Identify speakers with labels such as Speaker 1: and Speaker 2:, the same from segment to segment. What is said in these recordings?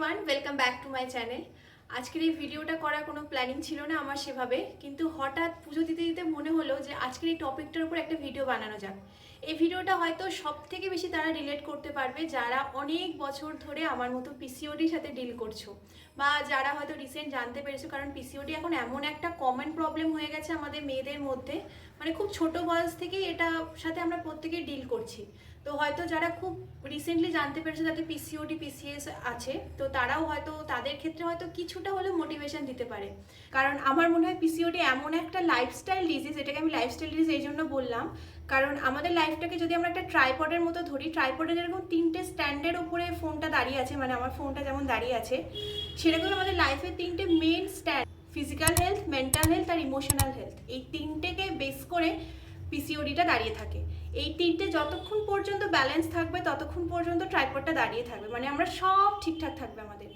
Speaker 1: Everyone welcome back to my channel আজকের এই ভিডিওটা করার কোনো প্ল্যানিং ছিল না আমার সেভাবে, কিন্তু হঠাৎ পুজো দিতে দিতে মনে হলো যে আজকের এই টপিকটার উপর একটা ভিডিও বানানো যাক। এই ভিডিওটা হয়তো সব থেকে বেশি তারা রিলেট করতে পারবে যারা অনেক বছর ধরে আমার মতো পিসিওডির সাথে ডিল করছ বা যারা হয়তো রিসেন্ট জানতে পেরেছ, কারণ পিসিওডি এখন এমন একটা কমন প্রবলেম হয়ে গেছে আমাদের মেয়েদের মধ্যে। মানে খুব ছোট বয়স থেকেই এটা সাথে আমরা প্রত্যেকেই ডিল করছি। তো হয়তো যারা খুব রিসেন্টলি জানতে পেরেছে তাদের পিসিওডি পিসিএস আছে, তো তারাও হয়তো তাদের ক্ষেত্রে হয়তো কিছুটা হলেও মোটিভেশন দিতে পারে। কারণ আমার মনে হয় পিসিওডি এমন একটা লাইফস্টাইল ডিজিজ এটাকে আমি লাইফস্টাইল ডিজিজ এই জন্য বললাম কারণ আমাদের লাইফটাকে যদি আমরা একটা ট্রাইপডের মতো ধরি ট্রাইপডে যেরকম তিনটে স্ট্যান্ডের উপরে ফোনটা দাঁড়িয়ে আছে মানে আমার ফোনটা যেমন দাঁড়িয়ে আছে, সেরকম আমাদের লাইফের তিনটে main stand physical health mental health আর ইমোশনাল হেলথ এই তিনটেকে বেস করে পিসিওডিটা দাঁড়িয়ে থাকে। এই তিনটে যতক্ষণ পর্যন্ত ব্যালেন্স থাকবে, ততক্ষণ পর্যন্ত ট্রাইপডটা দাঁড়িয়ে থাকবে মানে আমরা সব ঠিকঠাক থাকবে আমাদের।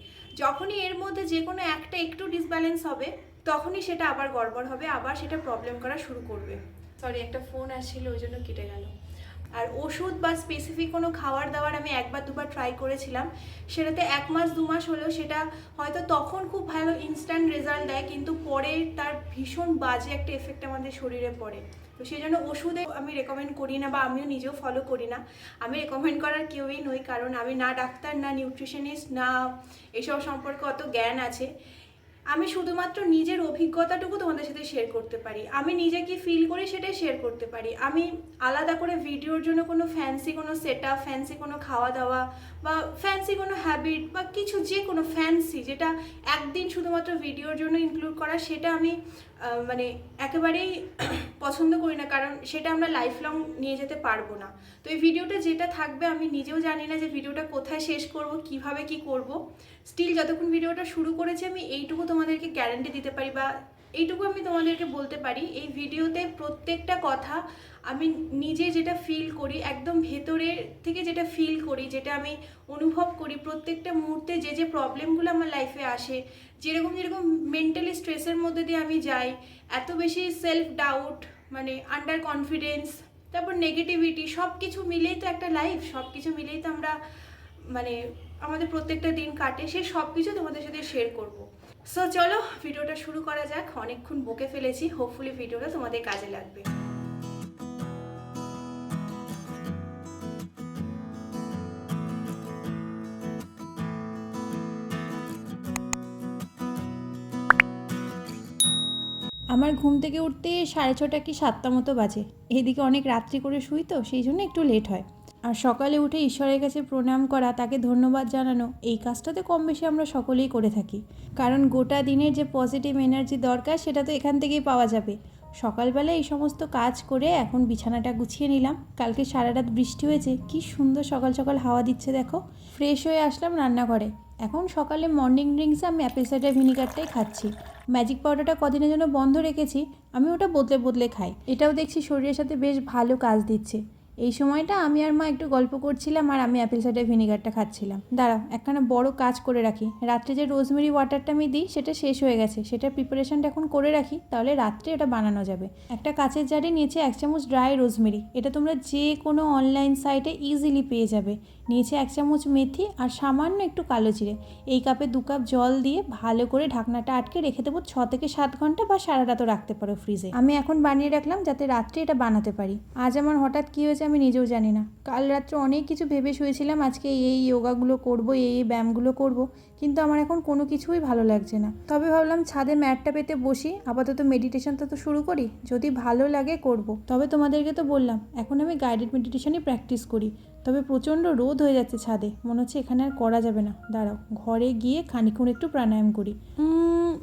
Speaker 1: যখনই এর মধ্যে যে কোনো একটা একটু ডিসব্যালেন্স হবে, তখনই সেটা আবার গড়বড় হবে, আবার সেটা প্রবলেম করা শুরু করবে। সরি একটা ফোন আসছিল, ওই জন্য কেটে গেল। আর ওষুধ বা স্পেসিফিক কোনো খাবার দাবার আমি একবার দুবার ট্রাই করেছিলাম। সেটাতে এক মাস, দু মাস হলেও সেটা হয়তো তখন খুব ভালো ইনস্ট্যান্ট রেজাল্ট দেয়, কিন্তু পরে তার ভীষণ বাজে একটা এফেক্ট আমাদের শরীরে পড়ে। তো সেই জন্য ওষুধে আমি রেকমেন্ড করি না বা আমিও নিজেও ফলো করি না। আমি রেকমেন্ড করার কেউই নই, কারণ আমি না ডাক্তার, না নিউট্রিশনিস্ট না এসব সম্পর্কে অত জ্ঞান আছে। আমি শুধুমাত্র নিজের অভিজ্ঞতাটুকু তোমাদের সাথে শেয়ার করতে পারি। আমি নিজে কি ফিল করি সেটাই শেয়ার করতে পারি। আমি আলাদা করে ভিডিওর জন্য কোনো ফ্যান্সি কোনো সেট আপ ফ্যান্সি কোনো খাওয়া দাওয়া বা ফ্যান্সি কোনো হ্যাবিট বা কিছু যে কোনো ফ্যান্সি যেটা একদিন শুধুমাত্র ভিডিওর জন্য ইনক্লুড করা, সেটা আমি মানে একেবারেই পছন্দ করি না, কারণ সেটা আমরা লাইফ লং নিয়ে যেতে পারব না। তো এই ভিডিওটা যেটা থাকবে, আমি নিজেও জানি না যে ভিডিওটা কোথায় শেষ করব, কীভাবে কি করব। স্টিল যতক্ষণ ভিডিওটা শুরু করেছি, আমি এইটুকু তোমাদেরকে গ্যারেন্টি দিতে পারি বা এইটুকু আমি তোমাদেরকে বলতে পারি, এই ভিডিওতে প্রত্যেকটা কথা আমি নিজে যেটা ফিল করি, একদম ভেতরের থেকে যেটা ফিল করি, যেটা আমি অনুভব করি, প্রত্যেকটা মুহূর্তে যে যে প্রবলেমগুলো আমার লাইফে আসে, যেরকম যেরকম মেন্টালি স্ট্রেসের মধ্যে দিয়ে আমি যাই, এত বেশি সেলফ ডাউট মানে আন্ডার কনফিডেন্স তারপর নেগেটিভিটি সব কিছু মিলেই তো একটা লাইফ সব কিছু মিলেই তো আমরা মানে আমাদের প্রত্যেকটা দিন কাটে, সে সব কিছু তোমাদের সাথে শেয়ার করব। সো চলো ভিডিওটা শুরু করা যাক, অনেকক্ষণ বকে ফেলেছি হোপফুলি ভিডিওটা তোমাদের কাজে লাগবে।
Speaker 2: আমার ঘুম থেকে উঠতে সাড়ে ছটা কি সাতটা মতো বাজে। এদিকে অনেক রাত্রি করে শুই তো, সেই জন্য একটু লেট হয়। আর সকালে উঠে ঈশ্বরের কাছে প্রণাম করা, তাকে ধন্যবাদ জানানো, এই কাজটাতে কম বেশি আমরা সকলেই করে থাকি। কারণ গোটা দিনের যে পজিটিভ এনার্জি দরকার, সেটা তো এখান থেকেই পাওয়া যাবে। সকালবেলা এই সমস্ত কাজ করে এখন বিছানাটা গুছিয়ে নিলাম। কালকে সারা রাত বৃষ্টি হয়েছে, কি সুন্দর সকাল সকাল হাওয়া দিচ্ছে দেখো। ফ্রেশ হয়ে আসলাম রান্নাঘরে। এখন সকালে মর্নিং ড্রিঙ্কসে আমি অ্যাপেল সাইডার ভিনিগারটাই খাচ্ছি। ম্যাজিক পাউডারটা কদিনের জন্য বন্ধ রেখেছি, আমি ওটা বদলে বদলে খাই। এটাও দেখছি শরীরের সাথে বেশ ভালো কাজ দিচ্ছে। এই সময়টা আমি আর মা একটু গল্প করছিলাম আর আমি অ্যাপেল সাইডার ভিনিগারটা খাচ্ছিলাম। দাঁড়াও, একখানা বড় কাজ করে রাখি। রাত্রে যে রোজমেরি ওয়াটারটা আমি দিই, সেটা শেষ হয়ে গেছে। সেটার প্রিপারেশনটা এখন করে রাখি, তাহলে রাত্রে এটা বানানো যাবে। একটা কাচের জারে নিয়েছে এক চামচ ড্রাই রোজমেরি এটা তোমরা যে কোনো অনলাইন সাইটে ইজিলি পেয়ে যাবে। নিয়েছে এক চামচ মেথি আর সামান্য একটু কালো জিরে। এই কাপে দু কাপ জল দিয়ে ভালো করে ঢাকনাটা আটকে রেখে দেবো ছ থেকে সাত ঘণ্টা বা সারা রাতও রাখতে পারো ফ্রিজে আমি এখন বানিয়ে রাখলাম যাতে রাত্রে এটা বানাতে পারি। আজ আমার হঠাৎ কী হয়েছে আমি নিজেও জানি না। কাল রাত্রে অনেক কিছু ভেবে শুয়েছিলাম, আজকে এই যোগাগুলো করব, এই ব্যায়ামগুলো করব, কিন্তু আমার এখন কোনো কিছুই ভালো লাগছে না। তবে ভাবলাম ছাদে ম্যাটটা পেতে বসি, আপাতত মেডিটেশনটা তো শুরু করি, যদি ভালো লাগে করব। তবে তোমাদেরকে তো বললাম, এখন আমি গাইডেড মেডিটেশনই প্র্যাকটিস করি, তবে প্রচণ্ড রোদ হয়ে যাচ্ছে ছাদে, মনে হচ্ছে এখানে আর করা যাবে না। দাঁড়াও, ঘরে গিয়ে খানিক্ষণ একটু প্রাণায়াম করি।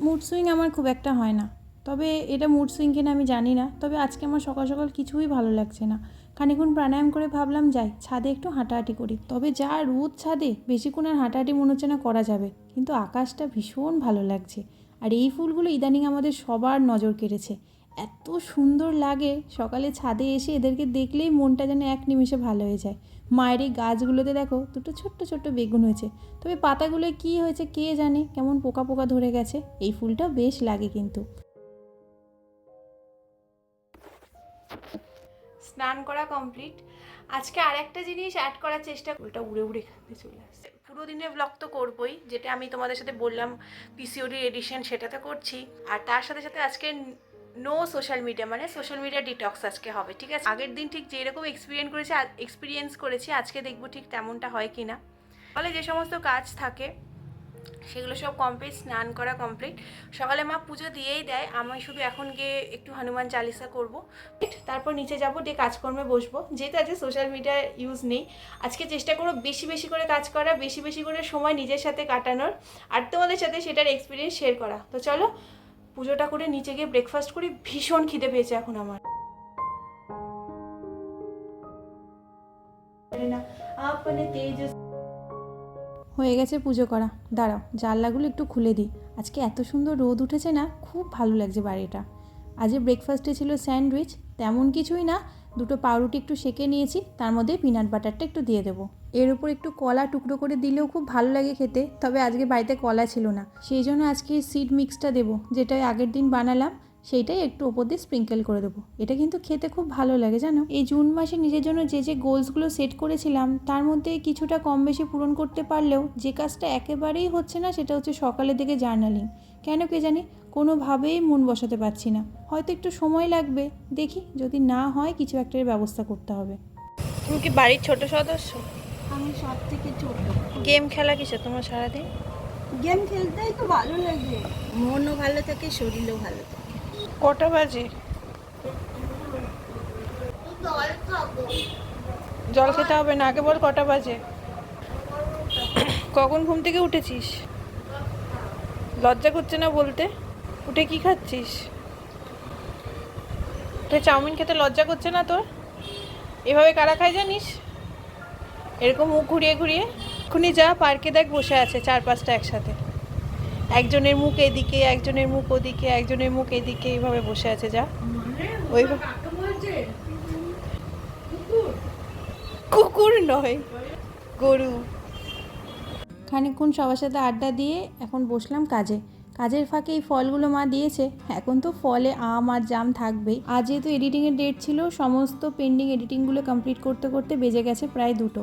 Speaker 2: মুড সুইং আমার খুব একটা হয় না। তবে এটা মুড সুইং কিনা আমি জানি না। তবে আজকে আমার সকাল সকাল কিছুই ভালো লাগছে না। খানিক্ষণ প্রাণায়াম করে ভাবলাম, যাই, ছাদে একটু হাঁটাহাঁটি করি। তবে যা রোদ ছাদে, বেশিক্ষণ আর হাঁটাহাঁটি মনে হচ্ছে না করা যাবে। কিন্তু আকাশটা ভীষণ ভালো লাগছে। আর এই ফুলগুলো ইদানিং আমাদের সবার নজর কেড়েছে। এত সুন্দর লাগে সকালে ছাদে এসে এদেরকে দেখলেই মনটা যেন এক নিমিষে ভালো হয়ে যায়। মায়ের এই গাছগুলোতে দেখো, দুটো ছোট্ট ছোট্ট বেগুন হয়েছে। তবে পাতাগুলো কি হয়েছে কে জানে? কেমন পোকা পোকা ধরে গেছে? এই ফুলটা বেশ লাগে কিন্তু।
Speaker 1: স্নান করা কমপ্লিট আজকে আর একটা জিনিস অ্যাড করার চেষ্টা ওটা উড়ে উড়ে এখানে চলে আসছে।
Speaker 3: পুরো দিনের ব্লগ তো করবই, যেটা আমি তোমাদের সাথে বললাম পিসিওডি এডিশন সেটা তো করছি। আর তার সাথে সাথে আজকে নো সোশ্যাল মিডিয়া মানে সোশ্যাল মিডিয়া ডিটক্স আজকে হবে, ঠিক আছে? আগের দিন ঠিক যেরকম এক্সপিরিয়েন্স করেছি এক্সপিরিয়েন্স করেছি, আজকে দেখব ঠিক তেমনটা হয় কি না ফলে যে সমস্ত কাজ থাকে সেগুলো সব কমপ্লিট স্নান করা কমপ্লিট সকালে মা পুজো দিয়েই দেয়, আমি শুধু এখন গিয়ে একটু হনুমান চালিসা করব। তারপর নিচে যাব দিয়ে কাজকর্মে বসবো। যেহেতু আজকে সোশ্যাল মিডিয়া ইউজ নেই, আজকে চেষ্টা করব বেশি বেশি করে কাজ করা, বেশি বেশি করে সময় নিজের সাথে কাটানোর। আর তোমাদের সাথে সেটার এক্সপিরিয়েন্স শেয়ার করা। তো চলো, পুজোটা করে নিচে গিয়ে ব্রেকফাস্ট করি, ভীষণ খিদে পেয়েছে এখন আমার। আপনে তেজ
Speaker 1: হয়ে গেছে পুজো করা। দাঁড়াও, জানলাগুলো একটু খুলে দিই। আজকে এত সুন্দর রোদ উঠেছে না, খুব ভালো লাগছে বাড়িটা। আজকে ব্রেকফাস্টে ছিল স্যান্ডউইচ তেমন কিছুই না, দুটো পাউরুটি একটু সেকে নিয়েছি, তার মধ্যে পিনাট বাটারটা একটু দিয়ে দেবো। এর উপর একটু কলা টুকরো করে দিলেও খুব ভালো লাগে খেতে, তবে আজকে বাড়িতে কলা ছিল না। সেই জন্য আজকে সিড মিক্সটা দেবো যেটা আগের দিন বানালাম। সেইটাই একটু ওপর দিয়ে স্প্রিঙ্কেল করে দেবো। এটা কিন্তু খেতে খুব ভালো লাগে জানো? এই জুন মাসে নিজের জন্য যে যে গোলসগুলো সেট করেছিলাম তার মধ্যে কিছুটা কম বেশি পূরণ করতে পারলেও যে কাজটা একেবারেই হচ্ছে না সেটা হচ্ছে সকালের দিকে জার্নালিং কেন কে জানি? কোনোভাবেই মন বসাতে পারছি না। হয়তো একটু সময় লাগবে দেখি যদি না হয় কিছু একটার ব্যবস্থা করতে হবে।
Speaker 3: তুমি কি বাড়ির ছোট সদস্য?
Speaker 4: আমি সব থেকে ছোট।
Speaker 3: গেম খেলা কিসে তোমার সারাদিন?
Speaker 4: গেম খেলতেই তো ভালো লাগে। মনও ভালো থাকে শরীরও ভালো থাকে।
Speaker 3: কটা বাজে? জল খেতে হবে না, আগে বল কটা বাজে? কখন ঘুম থেকে উঠেছিস? লজ্জা করছে না বলতে? উঠে কি খাচ্ছিস? তুই চাউমিন খেতে লজ্জা করছে না তোর? এভাবে কারা খায় জানিস? এরকম মুখ ঘুরিয়ে ঘুরিয়ে? এক্ষুনি যা, পার্কে দেখ বসে আছে চার পাঁচটা একসাথে। একজনের মুখ এদিকে একজনের মুখ ওদিকে একজনের মুখ এদিকে এইভাবে বসে আছে যা। ওই কুকুর। নয় গরু।
Speaker 1: খানিকক্ষণ সবার সাথে আড্ডা দিয়ে এখন বসলাম কাজে। কাজের ফাঁকে এই ফলগুলো মা দিয়েছে। এখন তো ফলে আম আর জাম থাকবেই। আজ যেহেতু এডিটিংয়ের ডেট ছিল সমস্ত পেন্ডিং এডিটিংগুলো কমপ্লিট করতে করতে বেজে গেছে প্রায় দুটো।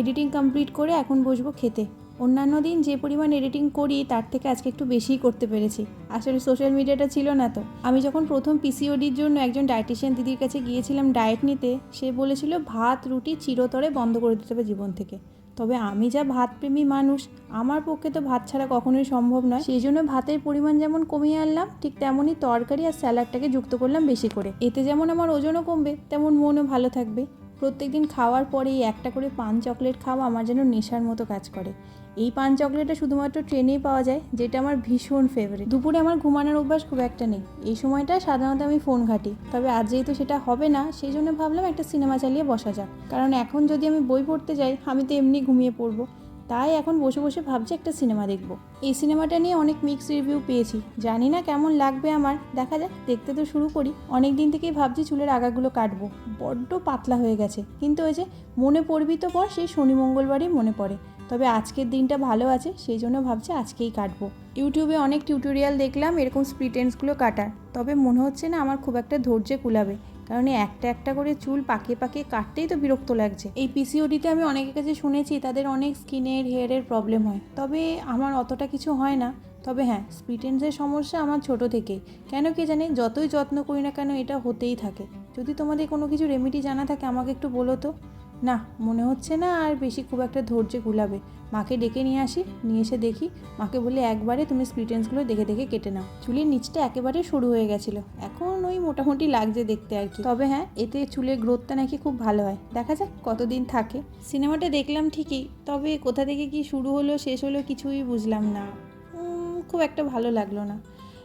Speaker 1: এডিটিং কমপ্লিট করে এখন বসবো খেতে। অন্যান্য দিন যে পরিমাণ এডিটিং করি, তার থেকে আজকে একটু বেশিই করতে পেরেছি। আসলে সোশ্যাল মিডিয়াটা ছিল না তো। আমি যখন প্রথম পিসিওডির জন্য একজন ডায়েটিশিয়ান দিদির কাছে গিয়েছিলাম ডায়েট নিতে, সে বলেছিল, ভাত, রুটি চিরতরে বন্ধ করে দিতে হবে জীবন থেকে। তবে আমি যা ভাতপ্রেমী মানুষ, আমার পক্ষে তো ভাত ছাড়া কখনোই সম্ভব নয়। সেই জন্য ভাতের পরিমাণ যেমন কমিয়ে আনলাম, ঠিক তেমনই তরকারি আর স্যালাডটাকে যুক্ত করলাম বেশি করে। এতে যেমন আমার ওজনও কমবে, তেমন মনও ভালো থাকবে। প্রত্যেকদিন খাওয়ার পরে এই একটা করে পান চকলেট খাওয়া আমার যেন নেশার মতো কাজ করে। এই পান চকলেটটা শুধুমাত্র ট্রেনেই পাওয়া যায়, যেটা আমার ভীষণ ফেভারিট দুপুরে আমার ঘুমানোর অভ্যাস খুব একটা নেই। এই সময়টা সাধারণত আমি ফোন ঘাঁটি। তবে আজ যেহেতু সেটা হবে না সেই জন্য ভাবলাম একটা সিনেমা চালিয়ে বসা যাক। কারণ এখন যদি আমি বই পড়তে যাই, আমি তো এমনি ঘুমিয়ে পড়ব। তাই এখন বসে বসে ভাবছি একটা সিনেমা দেখব। এই সিনেমাটা নিয়ে অনেক মিক্স রিভিউ পেয়েছি। জানি না কেমন লাগবে আমার, দেখা যাক, দেখতে তো শুরু করি। অনেক দিন থেকেই ভাবছি চুলের আগাগুলো কাটবো। বড্ড পাতলা হয়ে গেছে। কিন্তু ওই যে মনে পড়বি তো পর, সেই শনি মঙ্গলবারই মনে পড়ে। তবে আজকের দিনটা ভালো আছে, সেই জন্য ভাবছি আজকেই কাটবো। ইউটিউবে অনেক টিউটোরিয়াল দেখলাম, এরকম স্প্লিটেন্সগুলো কাটার। তবে মনে হচ্ছে না আমার খুব একটা ধৈর্যে কুলাবে। কারণ একটা একটা করে চুল পাকে পাকে কাটতেই তো বিরক্ত লাগছে। এই পিসিওডিতে আমি অনেকের কাছে শুনেছি, তাদের অনেক স্কিনের হেয়ারের প্রবলেম হয়। তবে আমার অতটা কিছু হয় না। তবে হ্যাঁ স্প্লিটেন্সের সমস্যা আমার ছোট থেকেই কেন কে জানে, যতই যত্ন করি না কেন এটা হতেই থাকে। যদি তোমাদের কোনো কিছু রেমেডি জানা থাকে, আমাকে একটু বলো তো। না, মনে হচ্ছে না আর বেশি খুব একটা ধৈর্য গুলাবে মাকে ডেকে নিয়ে আসি, নিয়ে এসে দেখি। মাকে বলে, একবারে তুমি স্প্লিটেন্সগুলো দেখে দেখে কেটে নাও। চুলের নিচটা একেবারে সরু হয়ে গেছিল। এখন ওই মোটামুটি লাগছে দেখতে আর কি। তবে হ্যাঁ এতে চুলের গ্রোথটা নাকি খুব ভালো হয়। দেখা যাক কতদিন থাকে। সিনেমাটা দেখলাম ঠিকই, তবে কোথা থেকে কি শুরু হলো, শেষ হলো কিছুই বুঝলাম না। খুব একটা ভালো লাগল না।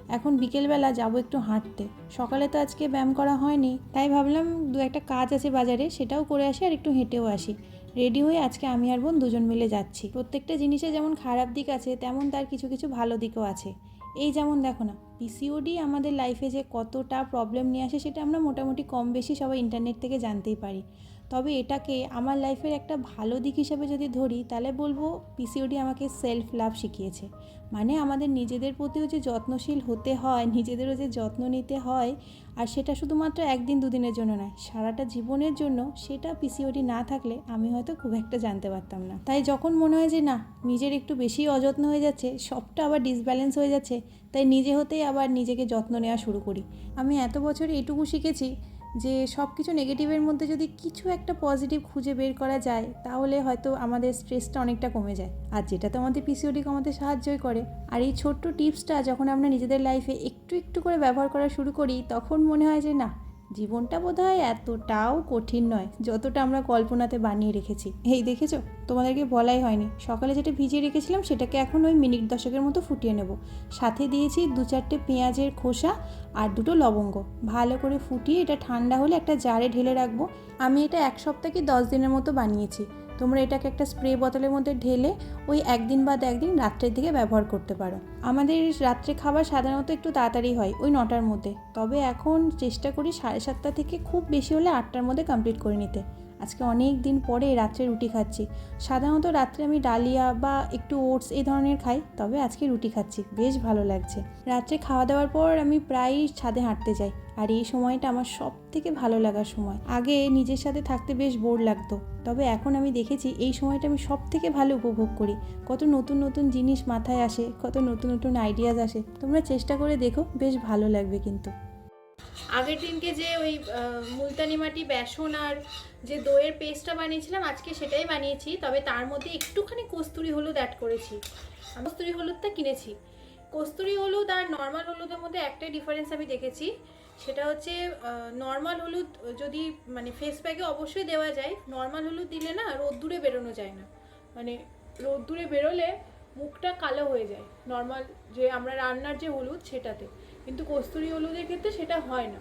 Speaker 1: এখন বিকেলবেলা যাব একটু হাঁটতে। সকালে তো আজকে ব্যায়াম করা হয়নি, তাই ভাবলাম দু একটা কাজ আছে বাজারে, সেটাও করে আসি আর একটু হেঁটেও আসি। রেডি হয়ে আজকে আমি আর বোন দুজন মিলে যাচ্ছি। প্রত্যেকটা জিনিসে যেমন খারাপ দিক আছে, তেমন তার কিছু কিছু ভালো দিকও আছে। এই যেমন দেখো না পিসিওডি আমাদের লাইফে যে কতটা প্রবলেম নিয়ে আসে, সেটা আমরা মোটামুটি কম বেশি সবাই ইন্টারনেট থেকে জানতেই পারি।
Speaker 5: তবে এটাকে আমার লাইফের একটা ভালো দিক হিসেবে যদি ধরি, তাহলে বলব পিসিওডি আমাকে সেলফ লাভ শিখিয়েছে। মানে আমাদের নিজেদের প্রতিও যে যত্নশীল হতে হয়, নিজেদেরও যে যত্ন নিতে হয়, আর সেটা শুধুমাত্র একদিন দুদিনের জন্য নয়, সারাটা জীবনের জন্য সেটা পিসিওডি না থাকলে আমি হয়তো খুব একটা জানতে পারতাম না। তাই যখন মনে হয় যে না, নিজের একটু বেশি অযত্ন হয়ে যাচ্ছে, সবটা আবার ডিসব্যালেন্স হয়ে যাচ্ছে, তাই নিজে হতেই আবার নিজেকে যত্ন নেওয়া শুরু করি। আমি এত বছর এটুকু শিখেছি যে সব কিছু নেগেটিভের মধ্যে যদি কিছু একটা পজিটিভ খুঁজে বের করা যায়, তাহলে হয়তো আমাদের স্ট্রেসটা অনেকটা কমে যায়। আর যেটা তো আমাদের পিসিওডি কমাতে সাহায্যই করে। আর এই ছোট্ট টিপসটা যখন আমরা নিজেদের লাইফে একটু একটু করে ব্যবহার করা শুরু করি, তখন মনে হয় যে না জীবনটা বোধ হয় এতটাও কঠিন নয়, যতটা আমরা কল্পনাতে বানিয়ে রেখেছি। এই দেখেছ? তোমাদেরকে বলাই হয়নি। সকালে যেটা ভিজিয়ে রেখেছিলাম, সেটাকে এখন ওই মিনিট দশকের মতো ফুটিয়ে নেব। সাথে দিয়েছি দু চারটে পেঁয়াজের খোসা আর দুটো লবঙ্গ। ভালো করে ফুটিয়ে এটা ঠান্ডা হলে একটা জারে ঢেলে রাখব। আমি এটা এক সপ্তাহ কি দশ দিনের মতো বানিয়েছি। তোমরা এটাকে একটা স্প্রে বোতলের মধ্যে ঢেলে ওই একদিন বাদ একদিন রাত্রের দিকে ব্যবহার করতে পারো। আমাদের রাত্রে খাবার সাধারণত একটু তাড়াতাড়ি হয় ওই নটার মধ্যে। তবে এখন চেষ্টা করি সাড়ে সাতটা থেকে খুব বেশি হলে আটটার মধ্যে কমপ্লিট করে নিতে। আজকে অনেক দিন পরে রাত্রে রুটি খাচ্ছি। সাধারণত রাত্রে আমি ডালিয়া বা একটু ওটস এই ধরনের খাই, তবে আজকে রুটি খাচ্ছি। বেশ ভালো লাগছে। রাত্রে খাওয়া দাওয়ার পর আমি প্রায়ই ছাদে হাঁটতে যাই। আর এই সময়টা আমার সব থেকে ভালো লাগার সময়। আগে নিজের সাথে থাকতে বেশ বোর লাগতো, তবে এখন আমি দেখেছি এই সময়টা আমি সব থেকে ভালো উপভোগ করি। কত নতুন নতুন জিনিস মাথায় আসে, কত নতুন নতুন আইডিয়াস আসে, তোমরা চেষ্টা করে দেখো, বেশ ভালো লাগবে কিন্তু।
Speaker 1: আগের দিনকে যে ওই মুলতানি মাটি, বেসন আর যে দইয়ের পেস্টটা বানিয়েছিলাম, আজকে সেটাই বানিয়েছি, তবে তার মধ্যে একটুখানি কস্তুরি হলুদ অ্যাড করেছি। কস্তুরি হলুদটা কিনেছি। কস্তুরি হলুদ আর নর্মাল হলুদের মধ্যে একটাই ডিফারেন্স আমি দেখেছি সেটা হচ্ছে নর্মাল হলুদ যদি মানে ফেস প্যাকে অবশ্যই দেওয়া যায়। নর্মাল হলুদ দিলে না রোদ্দুরে বেরোনো যায় না। মানে রোদ্দুরে বেরোলে মুখটা কালো হয়ে যায়। নর্মাল যে আমরা রান্নার যে হলুদ সেটাতে। কিন্তু কস্তুরি হলুদের ক্ষেত্রে সেটা হয় না।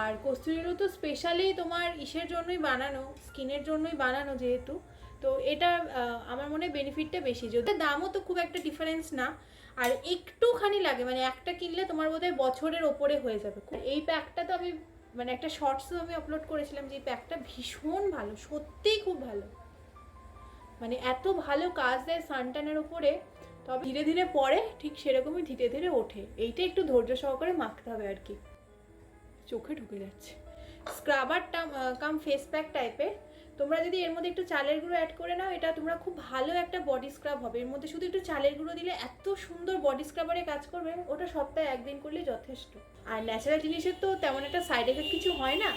Speaker 1: আর কস্তুরি হলুদ তো স্পেশালি তোমার ইসের জন্যই বানানো স্কিনের জন্যই বানানো যেহেতু। তো এটা আমার মনে হয় বেনিফিটটা বেশি। যদি দামও তো খুব একটা ডিফারেন্স না। আর একটুখানি লাগে মানে একটা কিনলে তোমার বোধহয় বছরের ওপরে হয়ে যাবে। এই প্যাকটা তো আমি মানে একটা শর্টসও আমি আপলোড করেছিলাম, যে এই প্যাকটা ভীষণ ভালো, সত্যিই খুব ভালো। মানে এত ভালো কাজ দেয় সানটানের উপরে, তবে ধীরে ধীরে পরে ঠিক সেরকমই ধীরে ধীরে ওঠে। এইটা একটু ধৈর্য সহকারে মাখতে হবে আর কি। চোখে ঢুকে যাচ্ছে। স্ক্রাবার কাম ফেস প্যাক টাইপের তোমরা যদি এর মধ্যে একটু চালের গুঁড়ো অ্যাড করে নাও, এটা তোমরা খুব ভালো একটা বডি স্ক্রাব হবে। এর মধ্যে শুধু একটু চালের গুঁড়ো দিলে এত সুন্দর বডি স্ক্রাবারে কাজ করবে, ওটা সপ্তাহে একদিন করলে যথেষ্ট। আর ন্যাচারাল জিনিসের তো তেমন একটা সাইড এফেক্ট কিছু হয় না।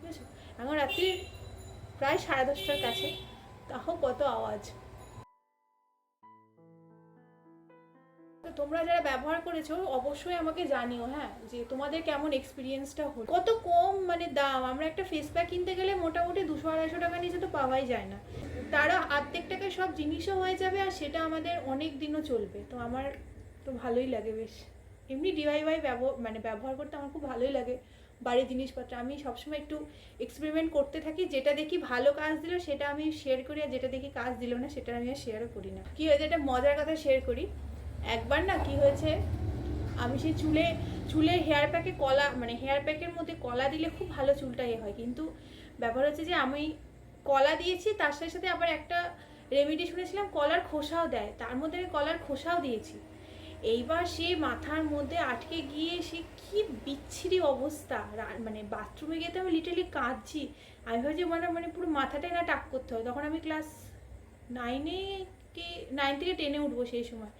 Speaker 1: বুঝেছ? এখন রাত্রি প্রায় সাড়ে দশটার কাছে, তাও কত আওয়াজ। তো তোমরা যারা ব্যবহার করেছ, অবশ্যই আমাকে জানিও হ্যাঁ যে তোমাদের কেমন এক্সপিরিয়েন্সটা হলো। কত কম মানে দাম? আমরা একটা ফেস প্যাক কিনতে গেলে মোটামুটি দুশো আড়াইশো টাকা নিচে তো পাওয়াই যায় না। তারা আর্ধেক টাকায় সব জিনিসও হয়ে যাবে আর সেটা আমাদের অনেক দিনও চলবে। তো আমার তো ভালোই লাগে বেশ। এমনি ডিআইওয়াই ব্যবহার মানে ব্যবহার করতে আমার খুব ভালোই লাগে বাড়ির জিনিসপত্র। আমি সবসময় একটু এক্সপেরিমেন্ট করতে থাকি, যেটা দেখি ভালো কাজ দিল সেটা আমি শেয়ার করি আর যেটা দেখি কাজ দিল না সেটা আমি আর শেয়ারও করি না। কি হয়েছে? একটা মজার কথা শেয়ার করি। একবার না কি হয়েছে, আমি সেই চুলে চুলে হেয়ার প্যাকে কলা মানে হেয়ার প্যাকের মধ্যে কলা দিলে খুব ভালো চুলটা এ হয়। কিন্তু ব্যাপার হচ্ছে যে আমি কলা দিয়েছি, তার সাথে সাথে আবার একটা রেমেডি শুনেছিলাম, কলার খোসাও দেয়। তার মধ্যে আমি কলার খোসাও দিয়েছি। এইবার সে মাথার মধ্যে আটকে গিয়ে সে কি বিচ্ছিরি অবস্থা। মানে বাথরুমে গিয়ে তো আমি লিটারলি কাঁদছি। আমি ভাবছি মানে মানে পুরো মাথাটাই না টাক করতে হয়। তখন আমি ক্লাস নাইনে কি নাইন থেকে টেনে উঠবো সেই সময়।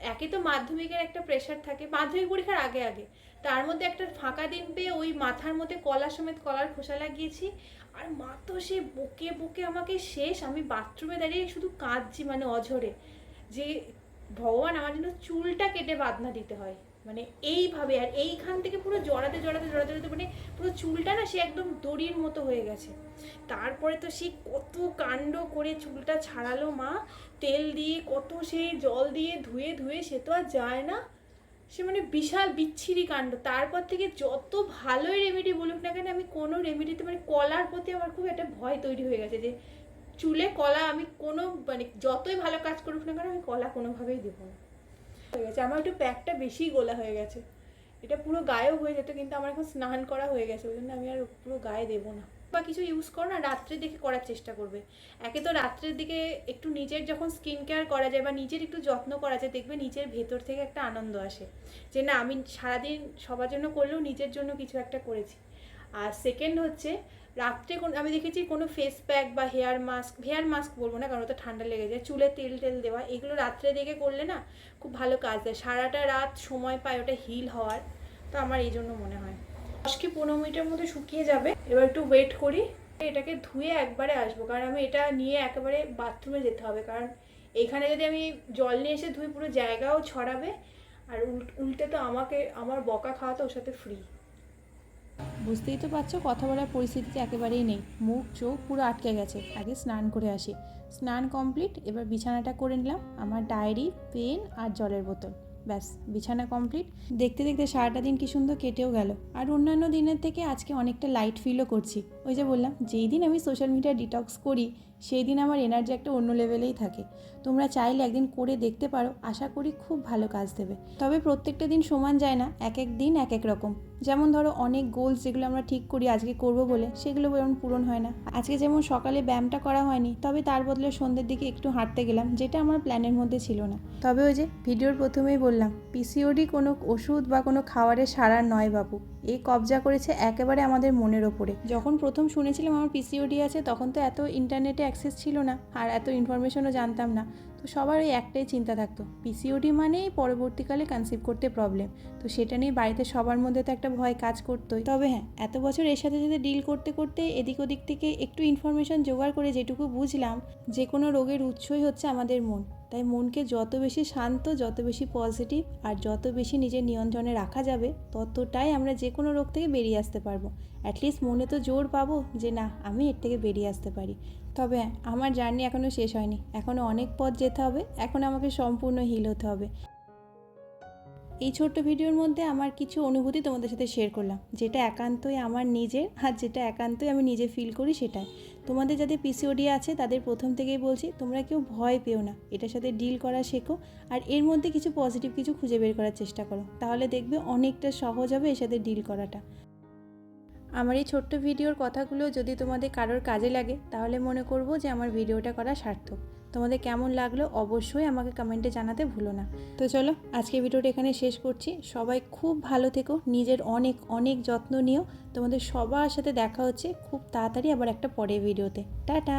Speaker 1: একে তো মাধ্যমিকের একটা প্রেশার থাকে, মাধ্যমিক পরীক্ষার আগে আগে। তার মধ্যে একটা ফাঁকা দিন পেয়ে ওই মাথার মধ্যে কলা সমেত কলার খোসা লাগিয়েছি। আর মা তো সে বকে বকে আমাকে শেষ, আমি বাথরুমে দাঁড়িয়ে শুধু কাঁদছি মানে অঝরে। যে ভগবান আমার জন্য চুলটা কেটে বাঁধনা দিতে হয়। মানে এইভাবে আর এইখান থেকে পুরো জড়াতে জড়াতে জড়াতে জড়াতে মানে পুরো চুলটা না সে একদম দড়ির মতো হয়ে গেছে। তারপরে তো সে কত কাণ্ড করে চুলটা ছাড়ালো মা। তেল দিয়ে কত সে জল দিয়ে ধুয়ে ধুয়ে সে তো আর যায় না। সে মানে বিশাল বিচ্ছিরি কাণ্ড। তারপর থেকে যত ভালোই রেমেডি বলুক না কেন আমি কোনো রেমেডিতে মানে কলার প্রতি আমার খুব একটা ভয় তৈরি হয়ে গেছে যে, চুলে কলা আমি কোনো মানে যতই ভালো কাজ করুক না কেন আমি কলা কোনোভাবেই দেবো না। হয়ে গেছে। আমার একটু প্যাকটা বেশি গোলা হয়ে গেছে। এটা পুরো গায়েও হয়ে যেত, কিন্তু আমার এখন স্নান করা হয়ে গেছে, ওই জন্য আমি আর পুরো গায়ে দেবো না।
Speaker 3: বা কিছু ইউজ করো না রাত্রের দিকে করার চেষ্টা করবে। একে তো রাত্রের দিকে একটু নিজের যখন স্কিন কেয়ার করা যায় বা নিজের একটু যত্ন করা যায়, দেখবে নিজের ভেতর থেকে একটা আনন্দ আসে। যে না, আমি সারাদিন সবার জন্য করলেও নিজের জন্য কিছু একটা করেছি। আর সেকেন্ড হচ্ছে রাত্রে কোন, আমি দেখেছি কোনো ফেস প্যাক বা হেয়ার মাস্ক হেয়ার মাস্ক বলব না, কারণ ওটা ঠান্ডা লেগে যায়, চুলে তেল টেল দেওয়া, এগুলো রাত্রে দিকে করলে না খুব ভালো কাজ দেয়। সারাটা রাত সময় পায় ওটা হিল হওয়ার, তো আমার এই জন্য মনে হয়। দশ কি পনেরো মিনিটের মধ্যে শুকিয়ে যাবে, এবার একটু ওয়েট করি, এটাকে ধুয়ে একবারে আসব, কারণ আমি এটা নিয়ে একেবারে বাথরুমে যেতে হবে, কারণ এখানে যদি আমি জল নিয়ে এসে ধুই, পুরো জায়গাও ছড়াবে, আর উল- উল্টে তো আমাকে, আমার বকা খাওয়া তো ওর সাথে ফ্রি
Speaker 1: বুঝতেই তো পারছ, কথা বলার পরিস্থিতিতে একেবারেই নেই। মুখ, চোখ পুরো আটকে গেছে। আগে স্নান করে আসি। স্নান কমপ্লিট এবার বিছানাটা করে নিলাম। আমার ডায়েরি পেন আর জলের বোতল। ব্যাস, বিছানা কমপ্লিট দেখতে দেখতে সারাটা দিন কি সুন্দর কেটেও গেল। আর অন্যান্য দিনের থেকে আজকে অনেকটা লাইট ফিলও করছি। ওই যে বললাম, যেই দিন আমি সোশ্যাল মিডিয়া ডিটক্স করি সেই দিন আমার এনার্জি একটা অন্য লেভেলেই থাকে। তোমরা চাইলে একদিন করে দেখতে পারো, আশা করি খুব ভালো কাজ দেবে। তবে প্রত্যেকটা দিন সমান যায় না এক এক দিন এক এক রকম। যেমন ধরো অনেক গোলস যেগুলো আমরা ঠিক করি, আজকে করব বলে, সেগুলো যেমন পূরণ হয় না। আজকে যেমন সকালে ব্যায়ামটা করা হয়নি, তবে তার বদলে সন্ধ্যের দিকে একটু হাঁটতে গেলাম, যেটা আমার প্ল্যানের মধ্যে ছিল না। তবে ওই যে ভিডিওর প্রথমেই বললাম পিসিওডি কোনো ওষুধ বা কোনো খাবারের সারার নয় বাবু এই কবজা করেছে একেবারে আমাদের মনের ওপরে। যখন প্রথম শুনেছিলাম আমার পিসিওডি আছে, তখন তো এত ইন্টারনেটে অ্যাক্সেস ছিল না, আর এত ইনফরমেশনও জানতাম না। তো সবার ওই একটাই চিন্তা থাকতো পিসিওডি মানেই পরবর্তীকালে কনসিভ করতে প্রবলেম তো সেটা নিয়ে বাড়িতে সবার মধ্যে তো একটা ভয় কাজ করতোই। তবে হ্যাঁ এত বছর এর সাথে সাথে ডিল করতে করতে এদিক ওদিক থেকে একটু ইনফরমেশন জোগাড় করে যেটুকু বুঝলাম, যে কোনো রোগের উৎসই হচ্ছে আমাদের মন। তাই মনকে যত বেশি শান্ত, যত বেশি পজিটিভ আর যত বেশি নিজের নিয়ন্ত্রণে রাখা যাবে, ততটাই আমরা যে কোনো রোগ থেকে বেরিয়ে আসতে পারব। অ্যাটলিস্ট মনে তো জোর পাবো যে না, আমি এর থেকে বেরিয়ে আসতে পারি। তবে আমার জার্নি এখনও শেষ হয়নি। এখনও অনেক পথ যেতে হবে। এখন আমাকে সম্পূর্ণ হিল হতে হবে। এই ছোট্ট ভিডিওর মধ্যে আমার কিছু অনুভূতি তোমাদের সাথে শেয়ার করলাম। যেটা একান্তই আমার নিজের আর যেটা একান্তই আমি নিজে ফিল করি সেটাই। তোমাদের যাদের পিসিওডি আছে, তাদের প্রথম থেকেই বলছি, তোমরা কেউ ভয় পেও না। এটার সাথে ডিল করা শেখো। আর এর মধ্যে কিছু পজিটিভ কিছু খুঁজে বের করার চেষ্টা করো। তাহলে দেখবে অনেকটা সহজ হবে এর সাথে ডিল করাটা। আমার এই ছোট্ট ভিডিওর কথাগুলো যদি তোমাদের কারোর কাজে লাগে, তাহলে মনে করব যে আমার ভিডিওটা করা সার্থক। তোমাদের কেমন লাগল অবশ্যই আমাকে কমেন্টে জানাতে ভুলো না। তো চলো আজকে ভিডিওটা এখানে শেষ করছি। সবাই খুব ভালো থেকো, নিজের অনেক অনেক যত্ন নিও। তোমাদের সবার সাথে দেখা হচ্ছে খুব তাড়াতাড়ি আবার একটা পরের ভিডিওতে। টাটা!